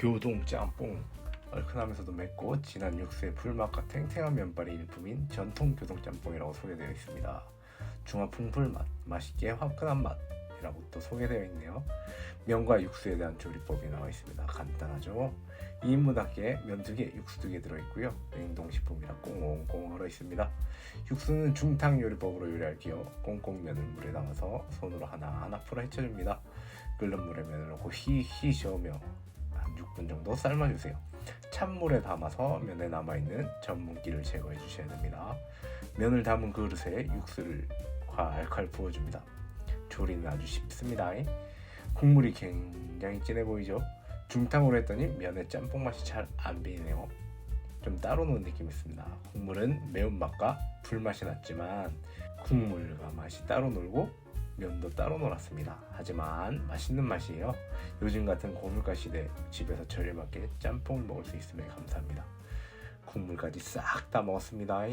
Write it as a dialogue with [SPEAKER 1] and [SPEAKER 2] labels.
[SPEAKER 1] 교동 짬뽕 얼큰하면서도 맵고 진한 육수에 불맛과 탱탱한 면발이 일품인 전통 교동 짬뽕이라고 소개되어 있습니다. 중화 풍 불 맛, 맛있게 화끈한 맛이라고 또 소개되어 있네요. 면과 육수에 대한 조리법이 나와 있습니다. 간단하죠? 2인분답게 면 2개, 육수 2개 들어있고요. 냉동식품이라 꽁꽁 얼어 있습니다. 육수는 중탕 요리법으로 요리할게요. 꽁꽁 면을 물에 담아서 손으로 하나하나 풀어 헤쳐줍니다. 끓는 물에 면을 넣고 히히 저으며 한 6분 정도 삶아주세요. 찬물에 담아서 면에 남아있는 전분기를 제거해 주셔야 됩니다. 면을 담은 그릇에 육수를 콸콸 부어줍니다. 조리는 아주 쉽습니다. 국물이 굉장히 진해 보이죠? 중탕으로 했더니 면의 짬뽕 맛이 잘안 비네요. 좀 따로 놓은 느낌이 있습니다. 국물은 매운맛과 불맛이 났지만 국물과 맛이 따로 놀고 면도 따로 놀았습니다. 하지만 맛있는 맛이에요. 요즘 같은 고물가 시대 집에서 저렴하게 짬뽕을 먹을 수 있음에 감사합니다. 국물까지 싹 다 먹었습니다.